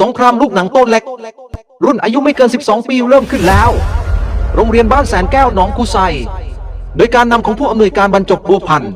สงครามลูกหนังโต้นเล็ก รุ่นอายุไม่เกิน 12 ปีเริ่มขึ้นแล้ว โรงเรียนบ้านแสนแก้วหนองกุไซ โดยการนำของผู้อำนวยการบรรจบบัวพันธ์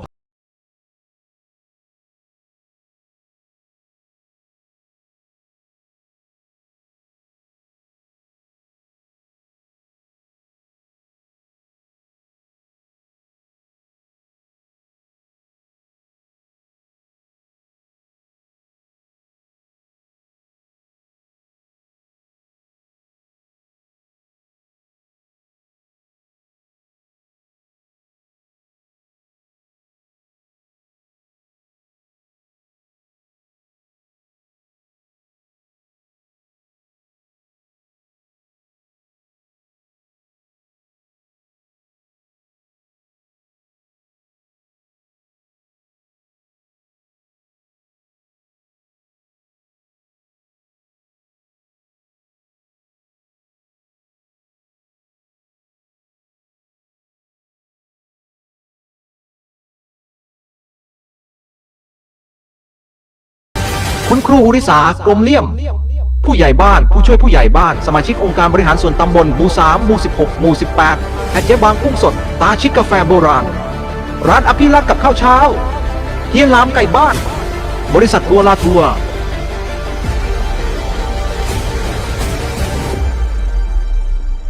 คุณครูอุริสากรมเลี่ยม ผู้ใหญ่บ้านผู้ช่วยผู้ใหญ่บ้าน สมาชิกองค์การบริหารส่วนตำบลหมู่สามหมู่สิบหกหมู่สิบแปดแอดเจบางกุ้งสด ตาชิดกาแฟโบราณ ร้านอภิรักษ์กับข้าวเช้าเฮียงลามไก่บ้าน บริษัทบัวลาทัวร์